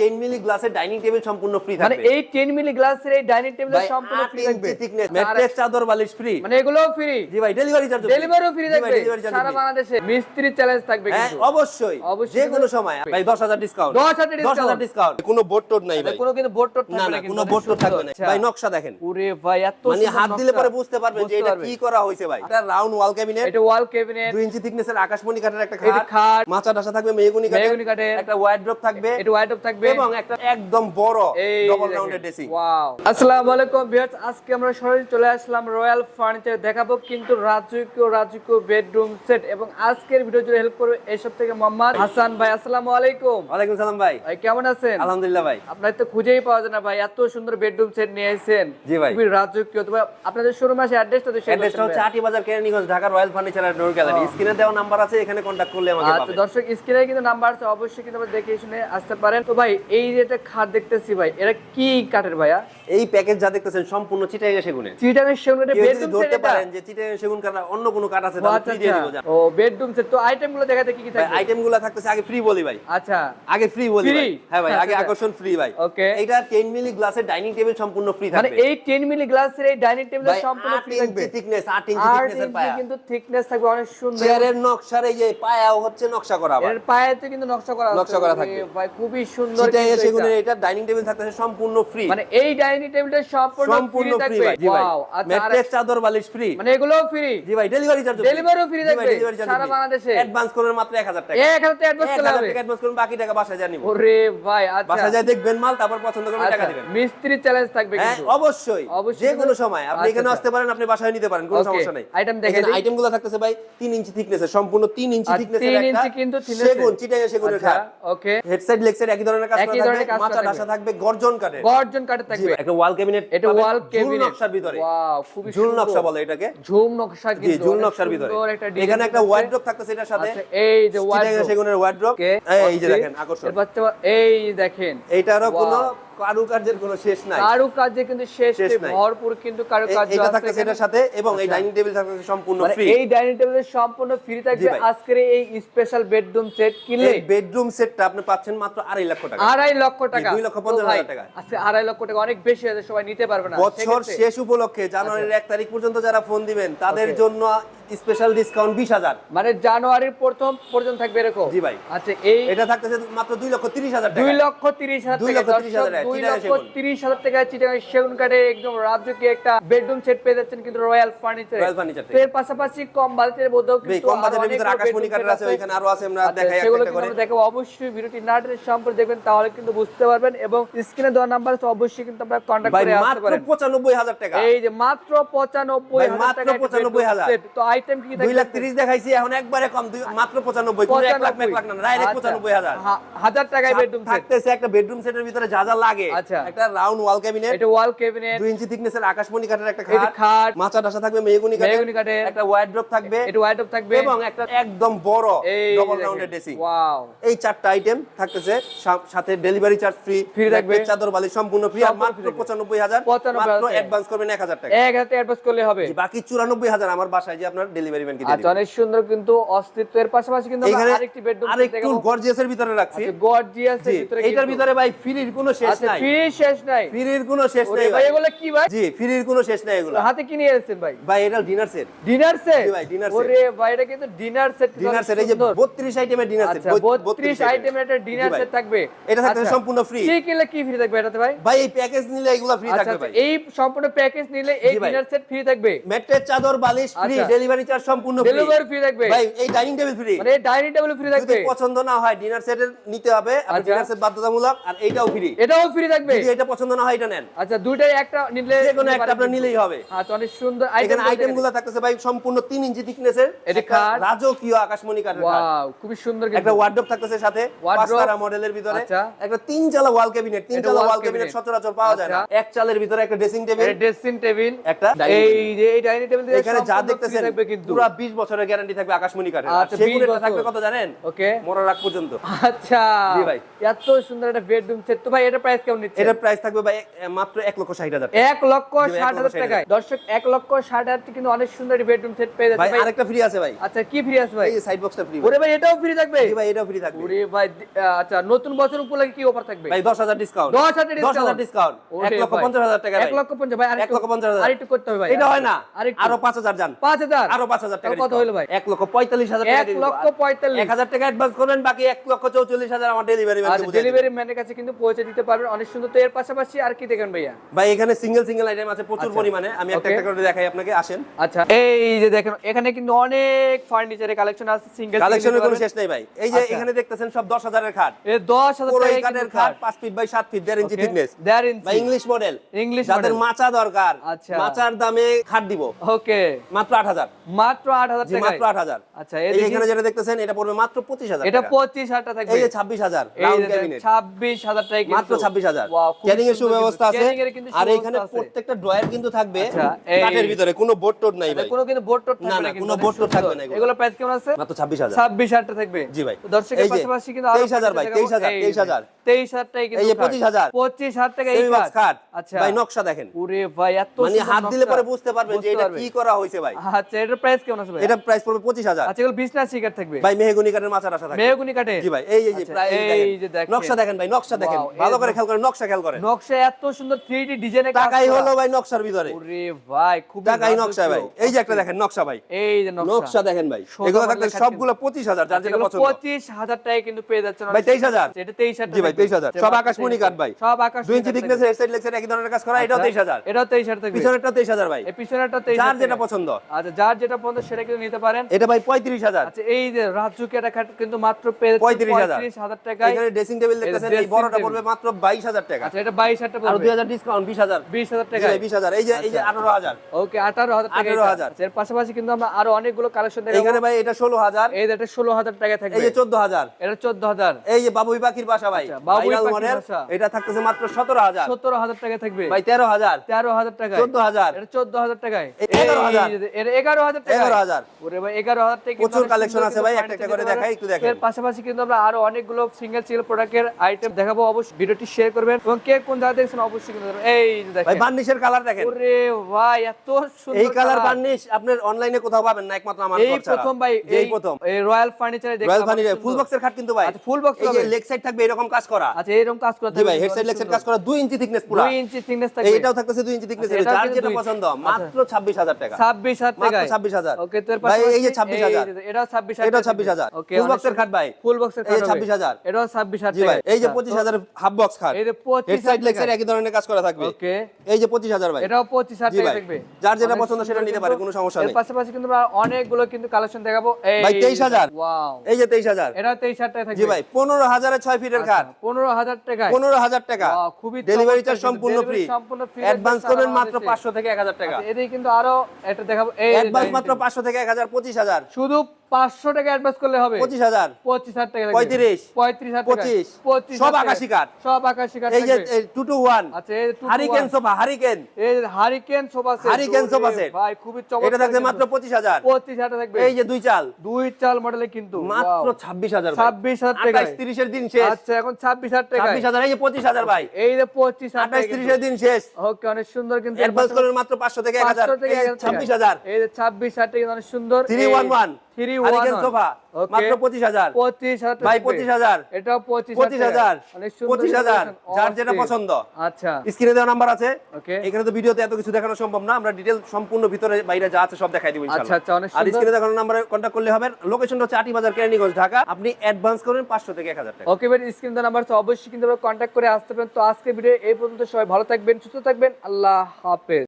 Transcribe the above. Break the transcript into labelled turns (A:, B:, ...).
A: 10 milli গ্লাসের dining table সম্পূর্ণ free
B: মানে এই 10 মিলি গ্লাসের এই ডাইনিং টেবিল সম্পূর্ণ ফ্রি থাকবে। সারা-
A: ম্যাট্রেস চাদর বালিশ ফ্রি
B: মানে এগুলোও ফ্রি
A: জি ভাই ডেলিভারি চার্জ
B: ডেলিভারিও ফ্রি থাকবে। সারা বাংলাদেশে মিস্ত্রি চ্যালেঞ্জ থাকবে
A: হ্যাঁ
B: কিন্তু।
A: অবশ্যই।
B: অবশ্যই।
A: যে কোনো সময় ভাই 10000 ডিসকাউন্ট
B: 10,000 discount।
A: ডিসকাউন্ট কোনো বোর্ড টোড নাই ভাই।
B: কোনো কিন্তু বোর্ড টোট থাকবে
A: না কোনো বোর্ড টোড থাকবে না। ভাই
B: আচ্ছা।
A: নকশা দেখেন।
B: ওরে ভাই এত
A: মানে হাত দিলে পরে বুঝতে পারবেন যে এটা কি করা হয়েছে ভাই। এটা রাউন্ড ওয়াল ক্যাবিনেট
B: এটা ওয়াল ক্যাবিনেট
A: 2 ইঞ্চি থিকনেসের আকাশমণি কাঠের একটা খাট। মাচা ডাসা থাকবে মেহগনি কাঠের। একটা ওয়ার্ড্রপ থাকবে।
B: এটা ওয়াইড থাকবে।
A: এবং একটা একদম বড় ডবল রাউন্ডের। ড্রেসিং
B: ওয়াও আসসালামু আলাইকুম ভিউয়ার্স আজকে আমরা সরাসরি চলে আসলাম রয়্যাল ফার্নিচার দেখাবো কিন্তু রাজকীয় রাজকীয় বেডরুম সেট এবং আজকের ভিডিও জুড়ে হেল্প করবে এসব থেকে মোহাম্মদ হাসান ভাই। আসসালামু আলাইকুম
A: ওয়ালাইকুম সালাম ভাই।
B: ভাই কেমন আছেন?
A: আলহামদুলিল্লাহ ভাই।
B: আপনার তো খুঁজেই পাওয়া যায় না ভাই এত সুন্দর বেডরুম সেট নিয়ে এসেছেন
A: জি ভাই।
B: খুবই রাজকীয়। তো আপনাদের শোরুম আছে অ্যাড্রেসটা তো শেয়ার
A: অ্যাড্রেসটা হচ্ছে Ati Bazar Keraniganj Dhaka royal furniture and gallery স্ক্রিনে দেওয়া নাম্বার আছে এখানে কন্টাক্ট করলে আমাকে
B: আচ্ছা দর্শক স্ক্রিনে কিন্তু নাম্বার আছে অবশ্যই কিন্তু আপনারা দেখে শুনে আসতে পারেন। তো ভাই এই যে একটা খাট দেখতেছি ভাই এটা কি কাঠের ভাইয়া?
A: এই প্যাকেজ যা দেখতেছেন সম্পূর্ণ চিটাগাং সেগুনের
B: চিটাগাং সেগুন
A: যদি
B: বেডরুম সেট
A: ধরতে পারেন যে চিটাগাং সেগুন কাঠ অন্য কোনো কাঠ আছে
B: ও
A: তাহলে
B: আচ্ছা
A: ফ্রি দিয়ে
B: আচ্ছা।
A: দিব
B: ও বেডরুম সেট। তো আইটেমগুলো দেখাতে কি কি থাকবে?
A: আইটেমগুলো থাকতেছে আগে ফ্রি বলি ভাই।
B: আচ্ছা।
A: আগে ফ্রি বলি ভাই। হ্যাঁ ভাই আগে
B: আচ্ছা।
A: আকর্ষণ ফ্রি ভাই।
B: Okay.
A: এটা 10 মিলি গ্লাসের ডাইনিং টেবিল সম্পূর্ণ ফ্রি
B: মানে এই 10 মিলি গ্লাসের এই ডাইনিং টেবিলের
A: ভাই
B: সম্পূর্ণ ফ্রি থাকবে।
A: থিকনেস 8 ইঞ্চি থিকনেসের পায়া।
B: কিন্তু থিকনেস থাকবে অনেক সুন্দর।
A: চেয়ারের নকশার এই যে পায়াও হচ্ছে নকশা করা
B: এর পায়েতে কিন্তু নকশা করা আছে।
A: নকশা করা থাকবে।
B: ভাই খুবই সুন্দর
A: সেগুনের
B: এটা।
A: ডাইনিং টেবিল থাকতেছে সম্পূর্ণ ফ্রি
B: মানে এই ডাইনিং টেবিলটা সম্পূর্ণ ফ্রি
A: ফ্রি
B: থাকবে। ওয়াও আচ্ছা
A: ম্যাট্রেস চাদর বালিশ ফ্রি
B: মানে এগুলোও ফ্রি
A: জি ভাই ডেলিভারি চার্জ
B: Delivery ও free থাকবে? সারা বাংলাদেশে?
A: অ্যাডভান্স করবেন মাত্র 1000 টাকা।
B: এক হাজার অ্যাডভান্স
A: 1000
B: করলে হবে।
A: অ্যাডভান্স করুন বাকি টাকা
B: ওরে ভাই আচ্ছা।
A: দেখবেন মাল তারপর পছন্দ করবেন টাকা
B: আচ্ছা,
A: দিবেন।
B: মিস্ত্রি চ্যালেঞ্জ থাকবে
A: হ্যাঁ
B: কিন্তু।
A: অবশ্যই। যে কোনো সময়। আপনি
B: আচ্ছা,
A: এখানে
B: আচ্ছা।
A: আসতে পারেন আপনি বাসায় নিতে পারেন কোনো সমস্যা নাই।
B: item দেখে
A: এখানে আইটেমগুলো থাকতেছে ভাই 3 ইঞ্চি থিকনেসের সম্পূর্ণ 3 ইঞ্চি থিকনেসের একটা
B: ইঞ্চি কিন্তু thickness
A: সেগুন। চিটাগাং সেগুনের
B: আচ্ছা
A: কাঠ
B: ওকে
A: হেড সাইড একই ধরনের কাজ
B: একই ধরনের কাজ
A: মাথা
B: করা থাকবে।
A: থাকবে গর্জন কাঠের।
B: গর্জন কাটে থাকবে।
A: একটা ওয়াল ক্যাবিনেট
B: এটা ওয়াল ক্যাবিনেট
A: নকশার ভিতরে।
B: ওয়াও খুবই
A: ঝুল নকশা বলে এটাকে।
B: ঝুম নকশা
A: জি ঝুল নকশার ভিতরে।
B: সুন্দর একটা design
A: এখানে একটা ওয়ার্ড্রপ থাকতেছে এটার সাথে।
B: আচ্ছা, এই যে ওয়ার্ড্রপ
A: সেগুনের ওয়ার্ড্রপ এই যে দেখেন আকর্ষণ।
B: এই দেখেন।
A: এইটারও কোনো. কারুকার্যের কোনো শেষ নাই।
B: কারু কাজে কিন্তু শেষ নেই। ভরপুর কিন্তু কারু
A: এ-
B: কাজ
A: এটা থাকতেছে এটার সাথে এবং এই
B: আচ্ছা।
A: ডাইনিং টেবিল থাকতেছে সম্পূর্ণ
B: মানে
A: ফ্রি
B: এই ডাইনিং সম্পূর্ণ ফ্রি থাকবে আজকের এই স্পেশাল বেডরুম সেট কিনলে।
A: বেডরুম সেটটা আপনি পাচ্ছেন মাত্র আড়াই লক্ষ টাকা।
B: আড়াই লক্ষ টাকা।
A: দুই লক্ষ পঞ্চাশ হাজার টাকা।
B: আজকে আড়াই লক্ষ টাকা অনেক বেশি আছে সবাই নিতে পারবে না।
A: বছর শেষ উপলক্ষে জানুয়ারির এক তারিখ পর্যন্ত যারা ফোন দিবেন তাদের জন্য স্পেশাল ডিসকাউন্ট বিশ হাজার।
B: মানে জানুয়ারির প্রথম পর্যন্ত থাকবে এরকম?
A: জি ভাই।
B: আচ্ছা এই
A: এটা থাকতেছে মাত্র দুই লক্ষ তিরিশ হাজার
B: দুই লক্ষ তিরিশ হাজার
A: দুই লক্ষ তিরিশ হাজার টাকা,
B: দুই লক্ষ
A: সেগুন।
B: তিরিশ হাজার টাকা চিটাগাং সেগুন কাঠে একদম রাজ্যকে একটা বেডরুম সেট পেয়ে যাচ্ছেন কিন্তু রয়্যাল ফার্নিচার।
A: Furniture
B: তো এর পাশাপাশি কম বাজেটের মধ্যেও কিন্তু
A: কম বাজেটের ভিতরে আকাশমণি কাঠের আছে ওইখানে আরও আছে আমরা
B: আচ্ছা,
A: দেখাই একটা
B: সেগুলো কিন্তু আমরা দেখাবো অবশ্যই ভিডিওটি নাটের সম্পর্কে দেখবেন তাহলে কিন্তু বুঝতে পারবেন এবং স্ক্রিনে দেওয়া নাম্বার আছে অবশ্যই কিন্তু আপনারা কন্ট্যাক্ট করে আসতে
A: মাত্র
B: পারেন।
A: পঁচানব্বই হাজার টাকা।
B: এই যে মাত্র পঁচানব্বই
A: ভাই,
B: হাজার
A: মাত্র
B: টাকা একটা
A: 95,000
B: bedroom set। কি
A: দুই লাখ তিরিশ দেখাইছি এখন একবারে কম মাত্র কোনো লাখ লাখ না ডাইরেক্ট
B: আচ্ছা,
A: হাজার।
B: টাকায় বেডরুম সেট
A: থাকতেছে একটা বেডরুম সেটের ভিতরে যা যা লাগে।
B: আচ্ছা।
A: একটা রাউন্ড ওয়াল ক্যাবিনেট
B: এটা ওয়াল ক্যাবিনেট
A: ইঞ্চি থিকনেসের আকাশমণি কাঠের একটা খাট
B: খাট।
A: মাচা ডাসা থাকবে মেহগনি
B: মেহগনি কাঠের।
A: একটা ওয়ার্ড্রপ থাকবে।
B: এটা থাকবে।
A: এবং একটা একদম বড়
B: এই
A: ডবল। রাউন্ডের
B: ওয়াও
A: এই চারটা আইটেম থাকতেছে সাথে ডেলিভারি চার্জ ফ্রি
B: Free থাকবে।
A: চাদর বালি সম্পূর্ণ ফ্রি মাত্র পঁচানব্বই হাজার
B: 95,000
A: মাত্র অ্যাডভান্স করবেন এক হাজার টাকা।
B: এক হাতে অ্যাডভান্স করলে হবে।
A: বাকি চুরানব্বই হাজার আমার বাসায় যে আপনার ডেলিভারি ম্যানকে দিয়ে
B: আচ্ছা অনেক সুন্দর কিন্তু অস্তিত্বের পাশাপাশি কিন্তু আমরা আরেকটি বেডরুম
A: আরেকটু গর্জিয়াসের ভিতরে রাখছি।
B: গর্জিয়াস
A: জি, এইটার ভিতরে ভাই ফ্রির কোনো শেষ
B: আচ্ছা
A: নাই।
B: ফ্রি শেষ নাই।
A: ফ্রির কোনো শেষ নাই
B: ভাই এগুলো কি ভাই?
A: জি ফ্রির কোনো শেষ নাই এগুলো।
B: হাতে কি নিয়ে এসেছেন ভাই?
A: ভাই এটা ডিনার সেট
B: ডিনার সেট
A: জি ভাই, dinner set।
B: ওরে ভাই এটা কিন্তু ডিনার সেট
A: ডিনার সেট এই যে 32 আইটেমের ডিনার সেট
B: আচ্ছা 32 আইটেমের একটা ডিনার সেট থাকবে।
A: এটা থাকবে
B: আচ্ছা,
A: সম্পূর্ণ ফ্রি
B: কি কিনলে কি ফ্রি থাকবে এটাতে ভাই?
A: ভাই এই প্যাকেজ নিলে এগুলো ফ্রি
B: আচ্ছা
A: থাকবে
B: আচ্ছা,
A: ভাই।
B: এই সম্পূর্ণ প্যাকেজ নিলে এই ডিনার সেট ফ্রি থাকবে।
A: ম্যাট্রেস চাদর বালিশ ফ্রি
B: আচ্ছা।
A: ডেলিভারি চার্জ সম্পূর্ণ ফ্রি
B: ডেলিভারি ফ্রি থাকবে।
A: ভাই এই ডাইনিং টেবিল ফ্রি
B: মানে এই ডাইনিং টেবিল ফ্রি
A: যদি পছন্দ না হয় ডিনার সেটের নিতে হবে আর। ডিনার সেট বাধ্যতামূলক আর এইটাও ফ্রি
B: এটাও ফ্রি থাকবে।
A: যদি এটা পছন্দ না হয় এটা নেন।
B: আচ্ছা দুইটাই একটা নিলে
A: যে কোনো একটা
B: কিন্তু।
A: নিলেই হবে।
B: আচ্ছা অনেক সুন্দর আইটেম
A: এখানে আইটেম থাকতেছে ভাই সম্পূর্ণ 3 ইঞ্চি থিকনেসের
B: এটা খাট।
A: রাজকীয় আকাশমণি কাঠের খাট।
B: ওয়াও খুবই সুন্দর
A: একটা ওয়ার্ডরোব থাকতেছে সাথে পাঁচতারা মডেলের ভিতরে।
B: আচ্ছা।
A: একটা তিন চালা ওয়াল ক্যাবিনেট তিন চালা ওয়াল ক্যাবিনেট সচরাচর পাওয়া যায় না।
B: আচ্ছা।
A: এক চালের ভিতরে একটা ড্রেসিং টেবিল
B: ড্রেসিং টেবিল
A: একটা
B: এই যে এই ডাইনিং টেবিল
A: এখানে যা দেখতেছেন
B: থাকবে কিন্তু।
A: পুরো 20 বছরের গ্যারান্টি থাকবে আকাশমণি কাঠের আর
B: আচ্ছা, 20
A: সেগুলোটা থাকবে কত জানেন?
B: ওকে।
A: মরার রাখ পর্যন্ত।
B: আচ্ছা।
A: জি ভাই।
B: এত সুন্দর একটা বেডরুম সেট তো ভাই এটা প্রাইস কেমন নিচ্ছে?
A: এটার প্রাইস থাকবে ভাই মাত্র 1 লক্ষ 60 হাজার
B: এক লক্ষ
A: জি ভাই, এক
B: ষাট
A: লক্ষ
B: হাজার টাকায়। দর্শক এক লক্ষ ষাট হাজার টাকা কিন্তু অনেক সুন্দর বেডরুম সেট পেয়ে যাচ্ছে ভাই
A: আরেকটা ফ্রি আছে ভাই।
B: আচ্ছা কি ফ্রি আছে ভাই?
A: এই সাইড বক্সটা ফ্রি
B: ওরে ভাই। এটাও ফ্রি থাকবে?
A: জি ভাই এটাও ফ্রি থাকবে।
B: ওরে ভাই আচ্ছা নতুন বছর উপলক্ষে কি অফার থাকবে?
A: ভাই 10000 ডিসকাউন্ট
B: 10,000 discount।
A: 10000 ডিসকাউন্ট 1 লক্ষ
B: ভাই।
A: 50 হাজার টাকা
B: এক
A: ভাই।
B: লক্ষ পঞ্চাশ ভাই
A: এক লক্ষ পঞ্চাশ হাজার।
B: আরেকটু করতে হবে ভাই।
A: এটা হয় না। আরও 5000 যান।
B: পাঁচ হাজার
A: টাকা
B: কত হলো ভাই?
A: 1 লক্ষ 45000 টাকা
B: এক লক্ষ পঁয়তাল্লিশ।
A: 1000 টাকা অ্যাডভান্স করবেন বাকি 1 লক্ষ 44000 আমার ডেলিভারি।
B: ডেলিভারি ম্যানের কাছে কিন্তু পৌঁছে দিতে পারবেন। অনেক সুন্দর। তো এর পাশাপাশি আর কি দেখেন ভাইয়া?
A: ভাই এখানে সিঙ্গেল সিঙ্গেল আইটেম আছে প্রচুর
B: আচ্ছা।
A: পরিমাণে। আমি একটা একটা করে দেখাই আপনাকে আসেন।
B: আচ্ছা এই যে দেখেন এখানে কিন্তু অনেক ফার্নিচারের কালেকশন আছে সিঙ্গেল
A: কালেকশনের কোনো শেষ নাই ভাই। এই যে
B: আচ্ছা।
A: এখানে দেখতেছেন সব 10000 এর খাট।
B: এই দশ হাজার
A: পুরো
B: টাকা
A: এই খাট 5 feet by 7 feet 1.5 inch
B: inch
A: English model
B: English
A: যাদের মাচা দরকার
B: আচ্ছা।
A: মাচার দামে খাট দিব।
B: ওকে
A: মাত্র 8000
B: মাত্র আট হাজার
A: জি
B: টাকা
A: মাত্র 8000
B: আচ্ছা
A: এখানে যেটা দেখতেছেন এটা পড়বে মাত্র 25000
B: এটা
A: টাকা।
B: পঁচিশ হাজার টাকা থাকবে।
A: এই যে 26000 রাউন্ড ক্যাবিনেট
B: টাকা
A: মাত্র 26000
B: Wow,
A: ক্যারিং এর সুব্যবস্থা আছে। আর এখানে প্রত্যেকটা ড্রয়ার কিন্তু থাকবে
B: আচ্ছা,
A: কাঠের ভিতরে কোনো বোর্ড টোড নাই ভাই।
B: কোনো কিন্তু বোর্ড টোট থাকবে
A: না, কোনো বোর্ড টোড থাকবে না এগুলো।
B: প্রাইস কেমন আছে?
A: মাত্র 26000
B: ছাব্বিশ হাজার টাকা থাকবে।
A: জি ভাই।
B: দর্শকের পাশাপাশি কিন্তু আরও
A: 23,000 ভাই, 23,000, 23,000
B: তেইশ হাজার। টাকা কিন্তু
A: এই যে
B: খাট।
A: 25,000
B: পঁচিশ হাজার টাকা এই। খাট আচ্ছা।
A: ভাই নকশা দেখেন।
B: ওরে ভাই এত
A: মানে হাত দিলে পরে বুঝতে পারবেন যে এটা কি করা হয়েছে ভাই।
B: আচ্ছা এটার প্রাইস কেমন আছে ভাই
A: এটা প্রাইস পড়বে 25000
B: আচ্ছা এগুলো বিজনেস শিকার থাকবে?
A: ভাই মেহগুনি কাঠের মাচার আশা থাকে।
B: মেহগুনি কাটে
A: জি ভাই এই এই যে
B: আচ্ছা,
A: প্রাইস
B: এই যে দেখেন।
A: নকশা দেখেন ভাই নকশা দেখেন। ভালো করে খেয়াল করেন নকশা খেয়াল করেন।
B: নকশা এত সুন্দর 3D ডিজাইনে
A: টাকাই হলো ভাই নকশার ভিতরে।
B: ওরে ভাই খুব
A: টাকাই নকশা ভাই। এই যে একটা দেখেন নকশা ভাই।
B: এই যে নকশা।
A: নকশা দেখেন ভাই। এগুলো থাকলে সবগুলো 25000 যার যেটা পছন্দ।
B: পঁচিশ হাজার টাকায় কিন্তু পেয়ে যাচ্ছেন
A: ভাই 23000
B: এটা তেইশ হাজার
A: জি ভাই 23000 সব আকাশমণি কাঠ ভাই।
B: সব আকাশ
A: 2 ইঞ্চি থিকনেস হেড সাইড লেক্সার একই ধরনের কাজ করা এটাও 23000
B: এটাও তেইশ হাজার। থাকবে
A: পিছনেরটা 23000 ভাই।
B: এই পিছনেরটা তেইশ
A: যার যেটা পছন্দ।
B: আচ্ছা যার যেটা পছন্দ সেটা কিন্তু নিতে পারেন।
A: এটা ভাই 35000
B: আচ্ছা এই যে রাজুকে খাট কিন্তু মাত্র
A: 35,000
B: পঁয়ত্রিশ হাজার। টাকায়।
A: এখানে ড্রেসিং টেবিল দেখতেছেন এই বড়টা পড়বে মাত্র 22000 টাকা।
B: আচ্ছা এটা বাইশ হাজার
A: আর
B: পড়বে।
A: 2000 ডিসকাউন্ট 20000
B: বিশ হাজার।
A: ভাই 20000 এই যে এই যে
B: আচ্ছা।
A: 18000
B: ওকে আঠারো হাজার টাকা
A: 18,000
B: এর পাশাপাশি কিন্তু আমরা আরও অনেকগুলো কালেকশন দেখাবো।
A: এখানে ভাই এটা 16000
B: এই এটা ষোলো হাজার টাকা থাকবে।
A: এই যে 14000
B: এটা চোদ্দ হাজার।
A: এই যে বাবুই পাখির বাসা ভাই।
B: আচ্ছা, বাবুই পাখির বাসা।
A: এটা থাকতেছে মাত্র 17000
B: সতেরো হাজার টাকা থাকবে।
A: ভাই 13000
B: তেরো হাজার টাকা
A: 14000
B: এটা চোদ্দ হাজার টাকায়।
A: এ- 11,000
B: এই যে- এটা এগারো হাজার টাকা
A: 11000
B: ওরে ভাই এগারো হাজার টাকা
A: প্রচুর
B: অনেক
A: আছে ভাই, একটা একটা করে দেখাই, একটু দেখেন।
B: এর পাশাপাশি কিন্তু আমরা আরও অনেকগুলো সিঙ্গেল সিঙ্গেল প্রোডাক্টের আইটেম দেখাবো। অবশ্যই ভিডিওটি শেয়ার করবেন এবং কে কোন জায়গা দেখছেন অবশ্যই কিন্তু এই যে
A: ভাই বার্নিশের কালার দেখেন।
B: ওরে ভাই এত সুন্দর
A: এই কালার বার্নিশ আপনার অনলাইনে কোথাও পাবেন না একমাত্র আমার
B: এই প্রথম ভাই
A: এই প্রথম।
B: এই রয়্যাল ফার্নিচারে
A: রয়্যাল ফার্নিচার ফুল বক্সের খাট কিন্তু ভাই।
B: আচ্ছা,
A: এই যে লেগ সাইড থাকবে এরকম কাজ করা।
B: আচ্ছা এরকম কাজ করতে
A: জি ভাই হেড সাইড লেগ সাইড কাজ করা 2 ইঞ্চি থিকনেস পুরো।
B: 2 ইঞ্চি থিকনেস থাকবে।
A: এটাও থাকতেছে 2 ইঞ্চি থিকনেস
B: আচ্ছা,
A: যার যেটা পছন্দ
B: আচ্ছা।
A: মাত্র 26000 টাকা।
B: 26000
A: মাত্র
B: টাকায়
A: 26000
B: ওকে তোর
A: ভাই এই যে
B: পাশাপাশি
A: 26000
B: এই যে এটাও 26000
A: এটাও 26000 ফুল বক্সের খাট ভাই।
B: ফুল বক্সের খাট
A: 26000
B: এটাও 26000
A: জি ভাই এই যে
B: আচ্ছা,
A: 25000 হাফ বক্স খাট।
B: এই যে
A: হেড
B: 25000
A: সাইড লেগ একই ধরনের কাজ করা থাকবে।
B: ওকে।
A: এই যে 25000 ভাই।
B: এটাও 25000
A: জি
B: টাকা
A: ভাই।
B: থাকবে।
A: যার যেটা পছন্দ সেটা নিতে পারে, কোনো সমস্যা নেই।
B: পাশাপাশি কিন্তু আমরা অনেকগুলো কিন্তু কালেকশন দেখাবো। এই
A: ভাই, 23000
B: ওয়াও।
A: এই যে 23000
B: এটাও 23000 টাকা থাকবে।
A: জি ভাই 15000 এর 6 ফিটের খাট
B: 15000 টাকায়
A: 15000 টাকা।
B: খুবই
A: ডেলিভারি চার্জ সম্পূর্ণ ফ্রি
B: সম্পূর্ণ free
A: অ্যাডভান্স করবেন মাত্র। 500 থেকে 1000 টাকা।
B: আচ্ছা, এদিকে কিন্তু আরও এটা দেখাবো। এই
A: মাত্র। 500 থেকে 1000 25000
B: শুধু 500 টাকা অ্যাডভান্স করলে হবে।
A: 25000
B: 25000 টাকা
A: 35,
B: 35000 টাকা।
A: 25,
B: 25000
A: সব
B: টাকা।
A: আকাশি কাঠ।
B: সব আকাশি কাঠ
A: এই যে
B: থাকবে।
A: 2 টু 1
B: আচ্ছা এই যে
A: হারিকেন সোফা হারিকেন
B: এই hurricane sofa set
A: Hurricane sofa set।
B: ভাই খুবই চমৎকার
A: এটা থাকবে। মাত্র 25000
B: 25000 টাকা থাকবে।
A: এই যে দুই চাল।
B: দুই চাল মডেলে কিন্তু।
A: মাত্র
B: wow।
A: 26000
B: 26,000 টাকায়।
A: 28 30 এর দিন শেষ।
B: আচ্ছা এখন 26000 টাকা
A: 26000 এই যে 25000 ভাই।
B: এই যে 25000 টাকা
A: 28 30 এর দিন শেষ।
B: ওকে অনেক সুন্দর কিন্তু।
A: অ্যাডভান্স করেন মাত্র 500 থেকে 1000
B: 500 থেকে
A: এই যে
B: 1000 টাকা।
A: 26000
B: এই যে 26000 টাকা অনেক সুন্দর।
A: 311
B: থ্রি
A: হারিকেন সোফা মাত্র 25000
B: 25000
A: ভাই 25000
B: এটাও 25000
A: 25000
B: অনেক সুন্দর
A: 25000
B: কিন্তু
A: যার যেটা পছন্দ।
B: আচ্ছা।
A: স্ক্রিনে দেওয়া নাম্বার আছে। এখানে তো ভিডিওতে এত কিছু দেখানো সম্ভব না। আমরা ডিটেল সম্পূর্ণ ভিতরে বাইরে যা আছে সব দেখাই দিব
B: আচ্ছা
A: ইনশাআল্লাহ।
B: আচ্ছা অনেক
A: আর স্ক্রিনে দেখানো নাম্বারে কন্টাক্ট করলে হবে। লোকেশনটা হচ্ছে আটি বাজার কেরানীগঞ্জ ঢাকা। আপনি অ্যাডভান্স করেন 500 থেকে 1000 টাকা।
B: ওকে ভাই স্ক্রিন দেওয়া নাম্বার আছে। অবশ্যই কিন্তু কন্ট্যাক্ট করে আসতে পারেন। তো আজকে ভিডিও এই পর্যন্ত। সবাই ভালো থাকবেন সুস্থ থাকবেন। আল্লাহ হাফেজ।